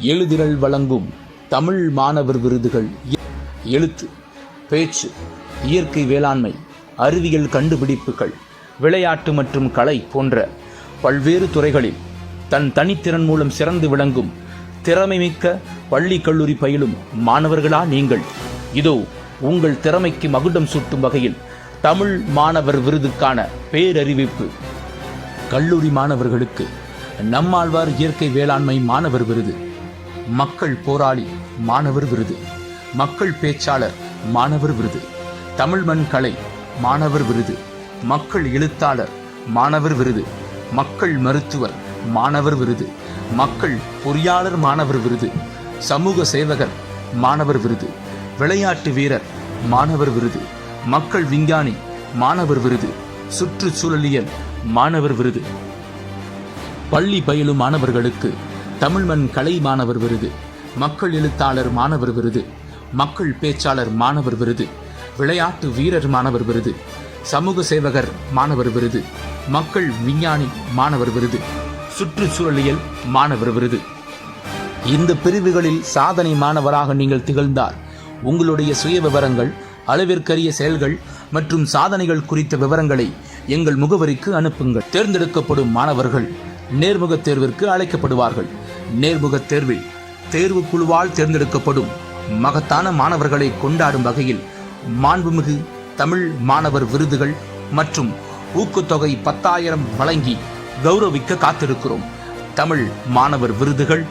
எழுதிரள் வழங்கும் தமிழ் மாணவர் விருதுகள் எழுத்து பேச்சு இயற்கை வேளாண்மை அறிவியல் கண்டுபிடிப்புகள் விளையாட்டு மற்றும் கலை போன்ற பல்வேறு துறைகளில் தன் தனித்திறன் மூலம் சிறந்து விளங்கும் திறமைமிக்க பள்ளி கல்லூரி பயிலும் மாணவர்களா நீங்கள். இதோ உங்கள் திறமைக்கு மகுடம் சூட்டும் வகையில் தமிழ் மாணவர் விருதுக்கான பேரறிவிப்பு. கல்லூரி மாணவர்களுக்கு நம்மாழ்வார் இயற்கை வேளாண்மை மாணவர் விருது. மக்கள் போராளி மாணவர் விருது மக்கள் பேச்சாளர் மாணவர் விருது தமிழ் மண் கலை மாணவர் விருது மக்கள் எழுத்தாளர் மாணவர் விருது மக்கள் மருத்துவர் மாணவர் விருது மக்கள் பொறியாளர் மாணவர் விருது சமூக சேவகர் மாணவர் விருது விளையாட்டு வீரர் மாணவர் விருது மக்கள் விஞ்ஞானி மாணவர் விருது சுற்றுச்சூழலியல் மாணவர் விருது பள்ளி பயிலும் மாணவர்களுக்கு தமிழ்மண் கலை மாணவர் விருது மக்கள் எழுத்தாளர் மாணவர் விருது மக்கள் பேச்சாளர் மாணவர் விருது விளையாட்டு வீரர் மாணவர் விருது சமூக சேவகர் மாணவர் விருது மக்கள் விஞ்ஞானி மாணவர் விருது சுற்றுச்சூழலியல் மாணவர் விருது. இந்த பிரிவுகளில் சாதனை மாணவராக நீங்கள் திகழ்ந்தார் உங்களுடைய சுய விவரங்கள் அளவிற்கரிய செயல்கள் மற்றும் சாதனைகள் குறித்த விவரங்களை எங்கள் முகவரிக்கு அனுப்புங்கள். தேர்ந்தெடுக்கப்படும் மாணவர்கள் நேர்முகத் தேர்விற்கு அழைக்கப்படுவார்கள். நேர்முகத் தேர்வில் தேர்வு குழுவால் தேர்ந்தெடுக்கப்படும் மகத்தான மாணவர்களை கொண்டாடும் வகையில் மாண்புமிகு தமிழ் மாணவர் விருதுகள் மற்றும் ஊக்கத்தொகை பத்தாயிரம் வழங்கி கௌரவிக்க காத்திருக்கிறோம். தமிழ் மாணவர் விருதுகள்